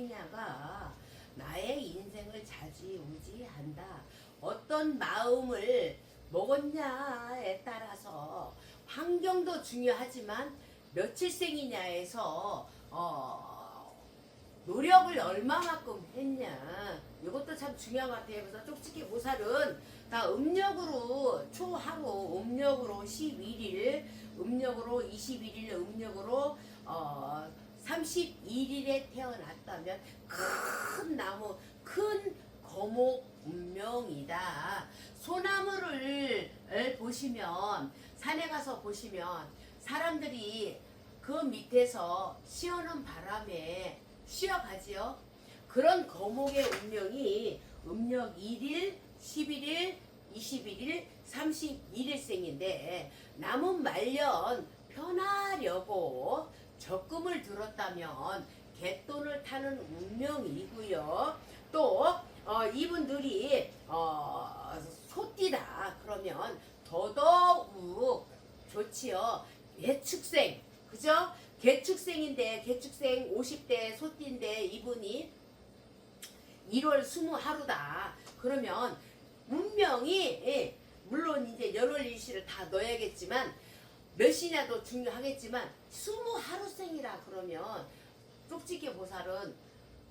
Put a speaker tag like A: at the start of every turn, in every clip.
A: 며칠생이냐가 나의 인생을 좌지우지한다. 어떤 마음을 먹었냐에 따라서 환경도 중요하지만 며칠생이냐에서 어, 노력을 얼마만큼 했냐 이것도 참 중요한 것 같아요. 그래서 쪽지기 보살은 다 음력으로 초하루 음력으로 11일 음력으로 21일 음력으로 어 31일에 태어났다면 큰 나무 큰 거목 운명이다. 소나무를 보시면 산에 가서 보시면 사람들이 그 밑에서 시원한 바람에 쉬어가지요. 그런 거목의 운명이 음력 1일, 11일, 21일, 31일생인데 남은 말년 편하려고 적금을 들었다면 갯돈을 타는 운명이고요. 또 어, 이분들이 어, 소띠다 그러면 더더욱 좋지요. 개축생 그죠? 개축생인데 개축생 50대 소띠인데 이분이 1월 20하루다. 그러면 운명이 예, 물론 이제 연월일시를 다 넣어야겠지만 몇이냐도 중요하겠지만 20하루생이라 그러면 쪽지게 보살은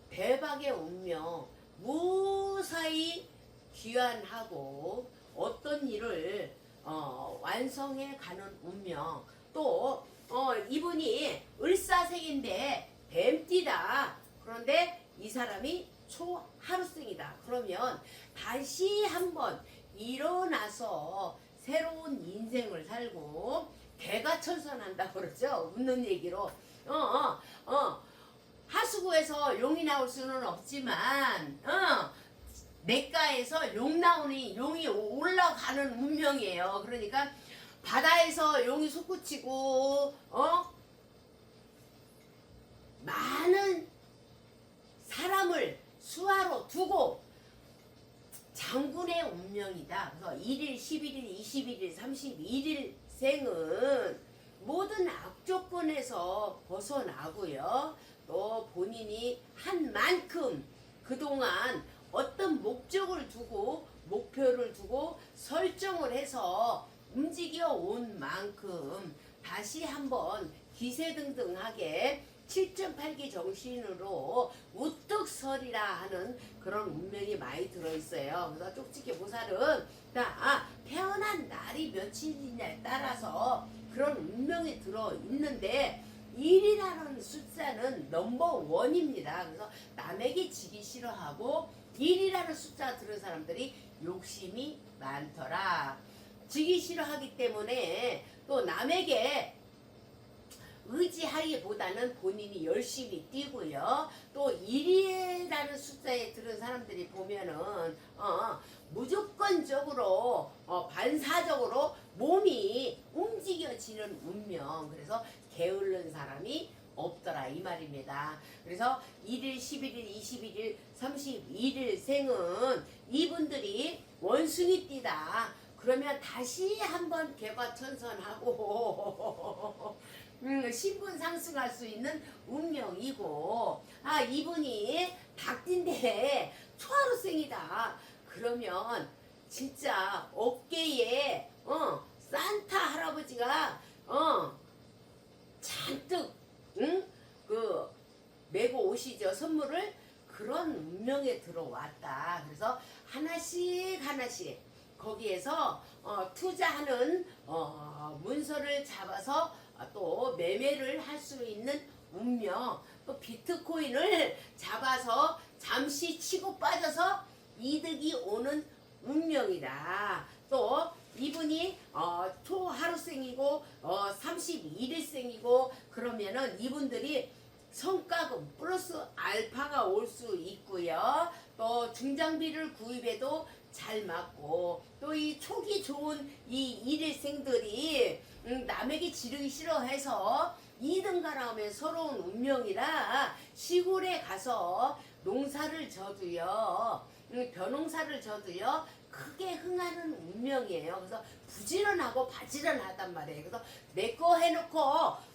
A: 대박의 운명 무사히 귀환하고 어떤 일을 어, 완성해 가는 운명. 또 어, 이분이 을사생인데 뱀띠다. 그런데 이 사람이 초하루생이다. 그러면 다시 한번 일어나서 새로운 인생을 살고 개가천선한다 그러죠? 웃는 얘기로. 어어어. 어, 어. 하수구에서 용이 나올 수는 없지만 어. 냇가에서 용 나오니 용이 올라가는 운명이에요. 그러니까 바다에서 용이 솟구치고 어. 많은 사람을 수하로 두고 장군의 운명이다. 그래서 1일, 11일, 21일, 31일 생은 모든 악조건에서 벗어나고요. 또 본인이 한 만큼 그동안 어떤 목적을 두고 목표를 두고 설정을 해서 움직여 온 만큼 다시 한번 기세등등하게 7.8기 정신으로 우뚝 서리라 하는 그런 운명이 많이 들어있어요. 그래서 쪽지게 보살은 다 아, 태어난 날이 며칠이냐에 따라서 그런 운명이 들어있는데 1이라는 숫자는 넘버 원입니다. 그래서 남에게 지기 싫어하고 1이라는 숫자 들은 사람들이 욕심이 많더라. 지기 싫어하기 때문에 또 남에게 의지하기보다는 본인이 열심히 뛰고요. 또 1이라는 숫자에 들은 사람들이 보면은 어, 무조건적으로 어, 반사적으로 몸이 움직여지는 운명. 그래서 게을른 사람이 없더라 이 말입니다. 그래서 1일, 11일, 21일, 31일 생은 이분들이 원숭이 띠다. 그러면 다시 한번 개과천선하고 음, 신분 상승할 수 있는 운명이고 아 이분이 닭띠인데 초하루생이다. 그러면 진짜 어깨에 어 산타 할아버지가 어 잔뜩 응그 메고 오시죠 선물을 그런 운명에 들어왔다. 그래서 하나씩 하나씩 거기에서 어, 투자하는 어, 문서를 잡아서 어, 또 매매를 할 수 있는 운명 또 비트코인을 잡아서 잠시 치고 빠져서 이득이 오는 운명이다. 또 이분이 어, 초하루생이고 어, 31일생이고 그러면은 이분들이 성과금 플러스 알파가 올 수 있고요. 또 중장비를 구입해도 잘 맞고 또 이 촉이 좋은 이 일일생들이 음, 남에게 지르기 싫어해서 이등가 나오면 서러운 운명이라 시골에 가서 농사를 져도요 음, 벼농사를 져도요 크게 흥하는 운명이에요. 그래서 부지런하고 바지런하단 말이에요. 그래서 내 거 해놓고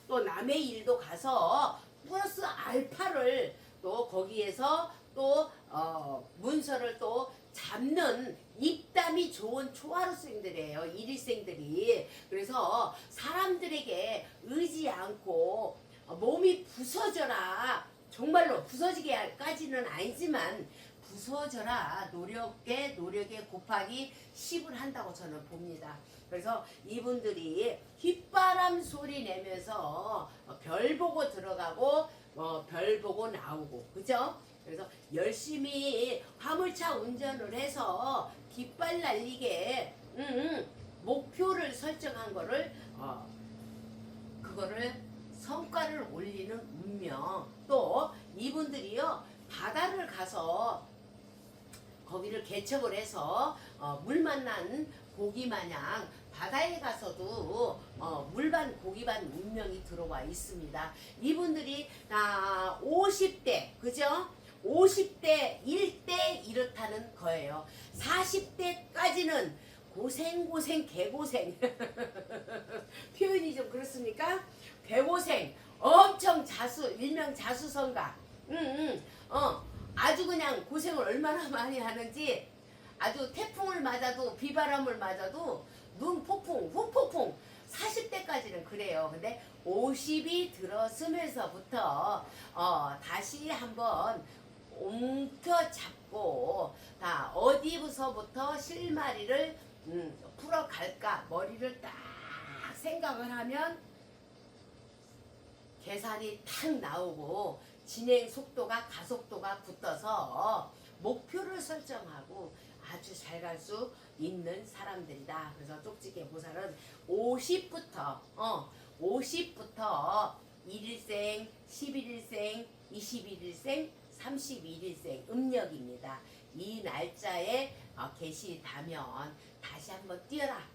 A: 또 남의 일도 가서 플러스 알파를 또 거기에서 또 어, 문서를 또 잡는 입담이 좋은 초하루생들이에요. 일일생들이. 그래서 사람들에게 의지 않고 어, 몸이 부서져라. 정말로 부서지게까지는 아니지만 부서져라. 노력에 노력에 곱하기 10을 한다고 저는 봅니다. 그래서 이분들이 휘바람 소리 내면서 어, 별 보고 들어가고 어, 별 보고 나오고 그죠? 그래서 열심히 화물차 운전을 해서 깃발 날리게 음, 음, 목표를 설정한 거를 어, 그거를 성과를 올리는 운명 또 이분들이요 바다를 가서 거기를 개척을 해서 어, 물 만난 고기 마냥 바다에 가서도 어, 물반 고기반 운명이 들어와 있습니다. 이분들이 다 50대 그죠? 50대 1대 이렇다는 거예요. 40대까지는 고생 고생 개고생 표현이 좀 그렇습니까? 개고생 엄청 자수 일명 자수성가 응 응 어 아주 그냥 고생을 얼마나 많이 하는지 아주 태풍을 맞아도 비바람을 맞아도 눈 폭풍 후 폭풍 40대까지는 그래요. 근데 50이 들어서면서부터 어, 다시 한번 옮겨 잡고 다 어디부서부터 실마리를 음, 풀어갈까 머리를 딱 생각을 하면 계산이 탁 나오고 진행 속도가 가속도가 붙어서 목표를 설정하고 아주 잘 갈 수 있는 사람들이다. 그래서 쪽지게 보살은 50부터 어 50부터 1일생, 11일생, 21일생, 31일생 음력입니다. 이 날짜에 어, 계시다면 다시 한번 뛰어라.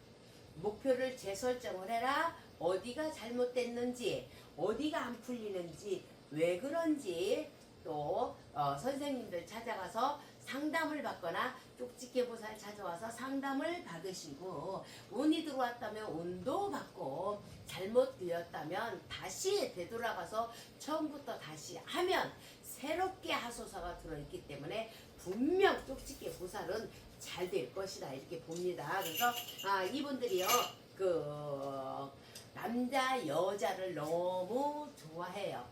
A: 목표를 재설정을 해라. 어디가 잘못됐는지, 어디가 안 풀리는지, 왜 그런지 또 어, 선생님들 찾아가서 상담을 받거나 쪽집게 보살 찾아와서 상담을 받으시고 운이 들어왔다면 운도 받고 잘못되었다면 다시 되돌아가서 처음부터 다시 하면 새롭게 하소서가 들어있기 때문에 분명 쪽집게 보살은 잘 될 것이다 이렇게 봅니다. 그래서 아 이분들이요 그 남자 여자를 너무 좋아해요.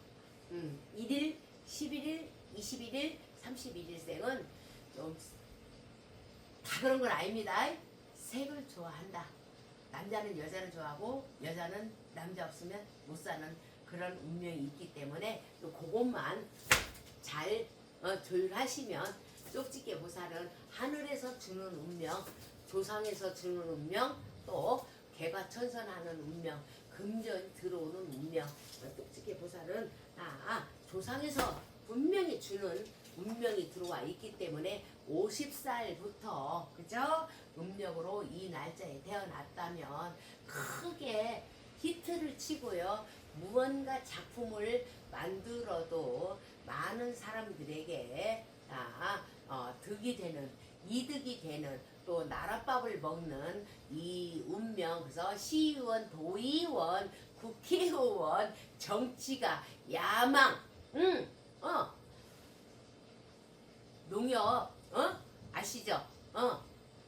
A: 음, 1일, 11일, 21일, 31일생은 좀 다 그런 건 아닙니다. 색을 좋아한다. 남자는 여자를 좋아하고 여자는 남자 없으면 못 사는 그런 운명이 있기 때문에 또 그것만 잘 어, 조율하시면 쪽집게 보살은 하늘에서 주는 운명, 조상에서 주는 운명, 또 개과천선하는 운명, 금전 들어오는 운명, 어, 쪽집게 보살은 아, 조상에서 분명히 주는 운명이 들어와 있기 때문에 50살부터 그죠? 음력으로 이 날짜에 태어났다면 크게 히트를 치고요. 무언가 작품을 만들어도 많은 사람들에게 다 어, 득이 되는 이득이 되는 또 나라밥을 먹는 이 운명 그래서 시의원, 도의원, 국회의원, 정치가 야망, 응, 어, 농협, 어, 아시죠? 어,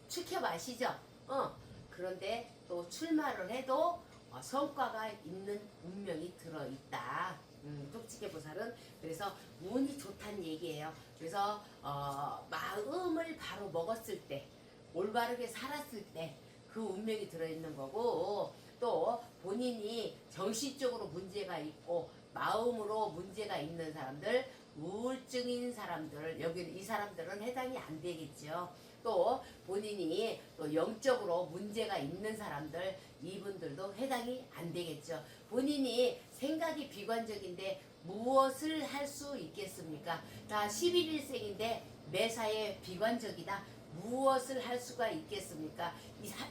A: 축협 아시죠? 어, 그런데 또 출마를 해도 어, 성과가 있는 운명이 들어있다. 음, 쪽지게 보살은 그래서 운이 좋다는 얘기예요. 그래서 어, 마음을 바로 먹었을 때, 올바르게 살았을 때 그 운명이 들어있는 거고 또 본인이 정신적으로 문제가 있고 마음으로 문제가 있는 사람들, 우울증인 사람들 여기 이 사람들은 해당이 안 되겠죠. 또 본인이 또 영적으로 문제가 있는 사람들 이분들도 해당이 안 되겠죠. 본인이 생각이 비관적인데 무엇을 할 수 있겠습니까? 다 11일생인데 매사에 비관적이다. 무엇을 할 수가 있겠습니까?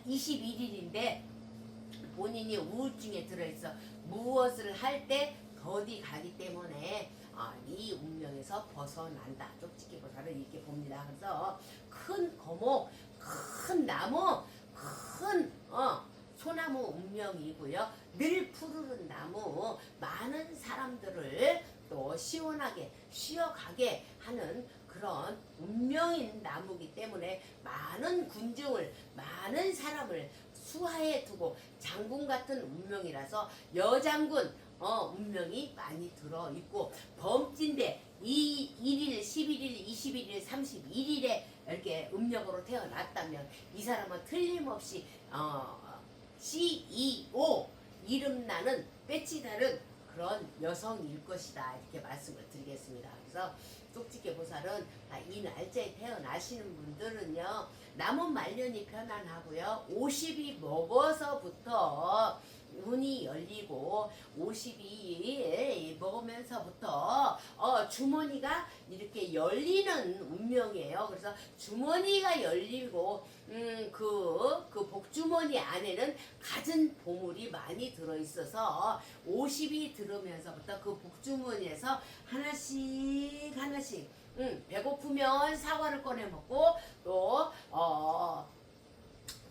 A: 21일인데 본인이 우울증에 들어있어. 무엇을 할 때 더디 가기 때문에 아, 이 운명에서 벗어난다. 보살을 이렇게 봅니다. 그래서 큰 거목, 큰 나무, 큰 어, 소나무 운명이고요. 늘 푸르른 나무, 많은 사람들을 또 시원하게 쉬어가게 하는 그런 운명인 나무기 때문에 많은 군중을 많은 사람을 수하에 두고 장군 같은 운명이라서 여장군 어, 운명이 많이 들어 있고 범진대 이 1일, 11일, 21일, 31일에 이렇게 음력으로 태어났다면 이 사람은 틀림없이 어, CEO 이름 나는 배지 다른 그런 여성일 것이다 이렇게 말씀을 드리겠습니다. 그래서 쪽집게 보살은 아, 이 날짜에 태어나시는 분들은요 남은 말년이 편안하고요 50이 먹어서부터 운이 열리고 52 먹으면서부터 어, 주머니가 이렇게 열리는 운명이에요. 그래서 주머니가 열리고 음, 그, 그 복주머니 안에는 갖은 보물이 많이 들어있어서 50이 들으면서부터 그 복주머니에서 하나씩 하나씩 음, 배고프면 사과를 꺼내 먹고 또 어,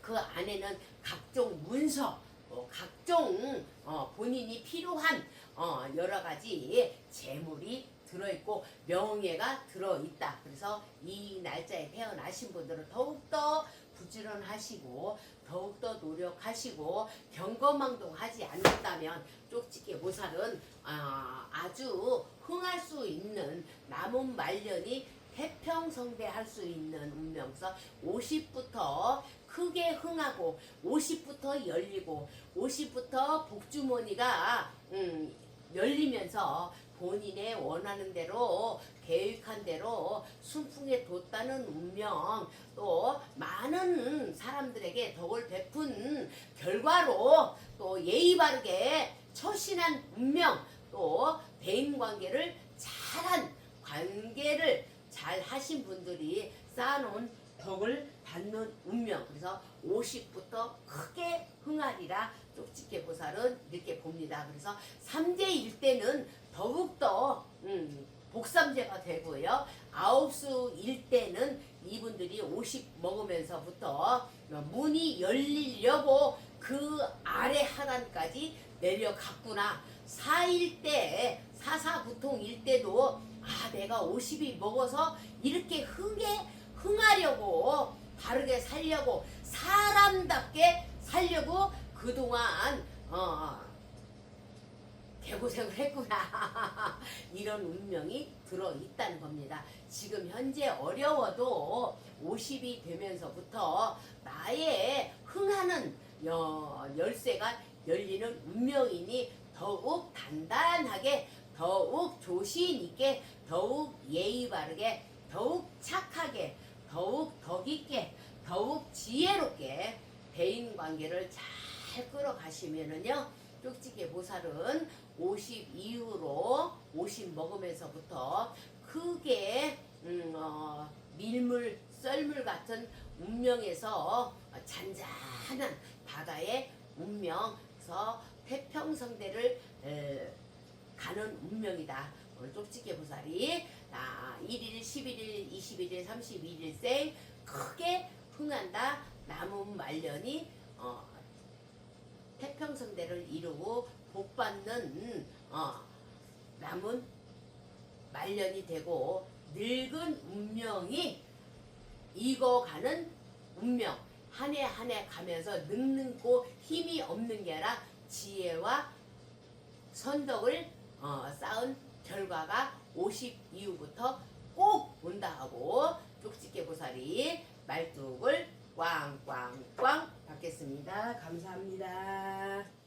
A: 그 안에는 각종 문서, 어, 각종 어, 본인이 필요한 어, 여러 가지 재물이 들어있고 명예가 들어있다. 그래서 이 날짜에 태어나신 분들은 더욱더 부지런하시고 더욱더 노력하시고 경거망동하지 않는다면 쪽집게 보살은 아, 아주 흥할 수 있는 남은 말년이 태평성대할 수 있는 운명서 50부터 크게 흥하고 50부터 열리고 50부터 복주머니가 음, 열리면서 본인의 원하는 대로 계획한 대로 순풍에 돋다는 운명 또 많은 사람들에게 덕을 베푼 결과로 또 예의 바르게 처신한 운명 또 대인 관계를 잘한 관계를 잘 하신 분들이 쌓아놓은 덕을 받는 운명 그래서 50부터 크게 흥하리라 쪽집게 보살은 이렇게 봅니다. 그래서 삼재일 때는 더욱더 음, 복삼재가 되고요. 아홉수일 때는 이분들이 50 먹으면서부터 문이 열리려고 그 아래 하단까지 내려갔구나. 사일 때 사사구통일 때도 아 내가 50이 먹어서 이렇게 흥에 흥하려고 바르게 살려고 사람답게 살려고 그동안 어, 개고생을 했구나 이런 운명이 들어 있다는 겁니다. 지금 현재 어려워도 50이 되면서부터 나의 흥하는 여, 열쇠가 열리는 운명이니 더욱 단단하게 더욱 조신 있게 더욱 예의 바르게 더욱 착하게 더욱 덕 있게 더욱 지혜롭게 대인 관계를 잘 끌어가시면은요 쪽지게 보살은 50 이후로 50 먹으면서부터 크게 음, 어, 밀물 썰물 같은 운명에서 잔잔한 바다의 운명에서 태평성대를 에, 가는 운명이다. 오늘 쪽지게 보살이 아, 1일, 11일, 21일, 31일 생 크게 흥한다. 남은 말년이 어, 태평성대를 이루고 복받는 어, 남은 말년이 되고 늙은 운명이 익어가는 운명 한 해 한 해 가면서 늙는고 힘이 없는 게 아니라 지혜와 선덕을 어, 쌓은 결과가 50 이후부터 꼭 온다 하고 쪽집게 보살이 말뚝을 꽝꽝꽝 받겠습니다. 감사합니다.